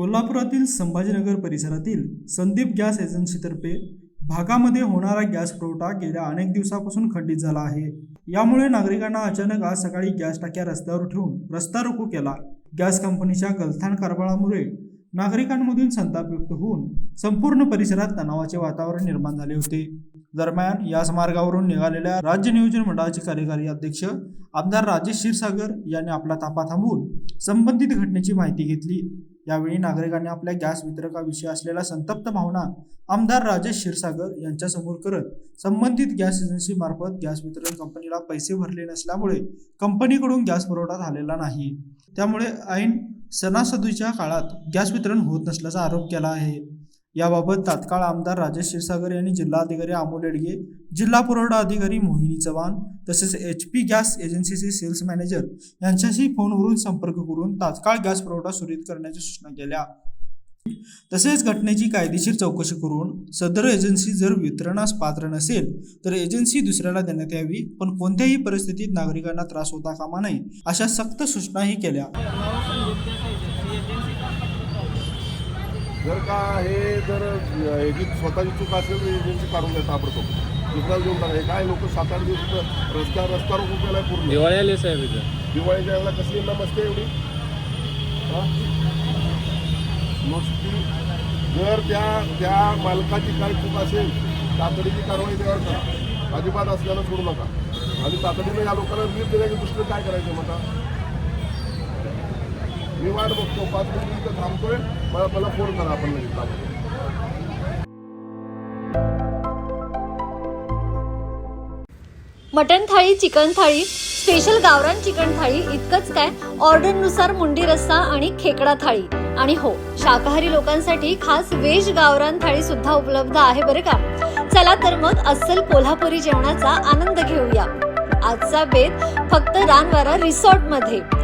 कोल्हापुरातील संभाजीनगर परिसरातील संदीप गॅस एजन्सीतर्फे भागामध्ये होणारा गॅस पुरवठा गेल्या अनेक दिवसापासून खंडित झाला आहे. यामुळे नागरिकांना अचानक आज सकाळी गॅस टाक्या रस्त्यावर ठेवून रस्ता रोको केला. गॅस कंपनीच्या गलथान कारभारामुळे नागरिकांमधून संताप व्यक्त होऊन संपूर्ण परिसरात तणावाचे वातावरण निर्माण झाले होते. दरम्यान याच मार्गावरून निघालेल्या राज्य नियोजन मंडळाचे कार्यकारी अध्यक्ष आमदार राजेश क्षीरसागर यांनी आपला ताफा थांबवून संबंधित घटनेची माहिती घेतली. यावेळी नागरिकांनी आपल्या गॅस वितरकाविषयी असलेला संतप्त भावना आमदार राजेश क्षीरसागर यांच्यासमोर करत संबंधित गॅस एजन्सी मार्फत गॅस वितरण कंपनीला पैसे भरले नसल्यामुळे कंपनीकडून गॅस पुरवठा झालेला नाही. त्यामुळे ऐन सणासदूच्या काळात गॅस वितरण होत नसल्याचा आरोप केला आहे. याबाबत तात्काळ आमदार राजेश क्षीरसागर यांनी जिल्हाधिकारी अमोल येडगे जिल्हा पुरवठा अधिकारी मोहिनी चव्हाण तसेच एच पी गॅस एजन्सीचे सेल्स मॅनेजर यांच्याशी फोनवरून संपर्क करून तात्काळ गॅस पुरवठा सुरळीत करण्याच्या सूचना केल्या. तसेच घटनेची कायदेशीर चौकशी करून सदर एजन्सी जर वितरणास पात्र नसेल तर एजन्सी दुसऱ्याला देण्यात यावी पण कोणत्याही परिस्थितीत नागरिकांना त्रास होता कामा नये अशा सक्त सूचनाही केल्या. जर का हे जर याची स्वतःची चूक असेल तर एजन्सी काढून देता ताबडतोब. दुसऱ्याला देऊन टाका हे काय लोक सात आठ दिवस रस्ता रस्ता रोको केलाय पूर्ण. दिवाळी आली साहेब इथं. दिवाळीच्या वेळेला कसली नमस्ते एवढी? हा? नुसती जर त्या त्या मालकाची काय चूक असेल तातडीची कारवाई त्यावर करा. अजिबात असल्यानं सोडू नका. आणि तातडीने या लोकांना वीज दिल्या की दुसरं काय करायचं मग आता? मी वाट बघतो पाच मिनिट इथं थांबतोय. मला मला फोन करा आपण लगेच मटन थाळी चिकन थाळी स्पेशल गावरान चिकन थाळी इतकंच काय? ऑर्डरनुसार मुंडी रस्सा आणि खेकडा थाळी. आणि हो शाकाहारी लोकांसाठी खास वेज गावरान थाळी सुद्धा उपलब्ध आहे बरं का? चला तर मग अस्सल कोल्हापुरी जेवणाचा आनंद घेऊया. आजचा बेत फक्त रानवारा रिसॉर्टमध्ये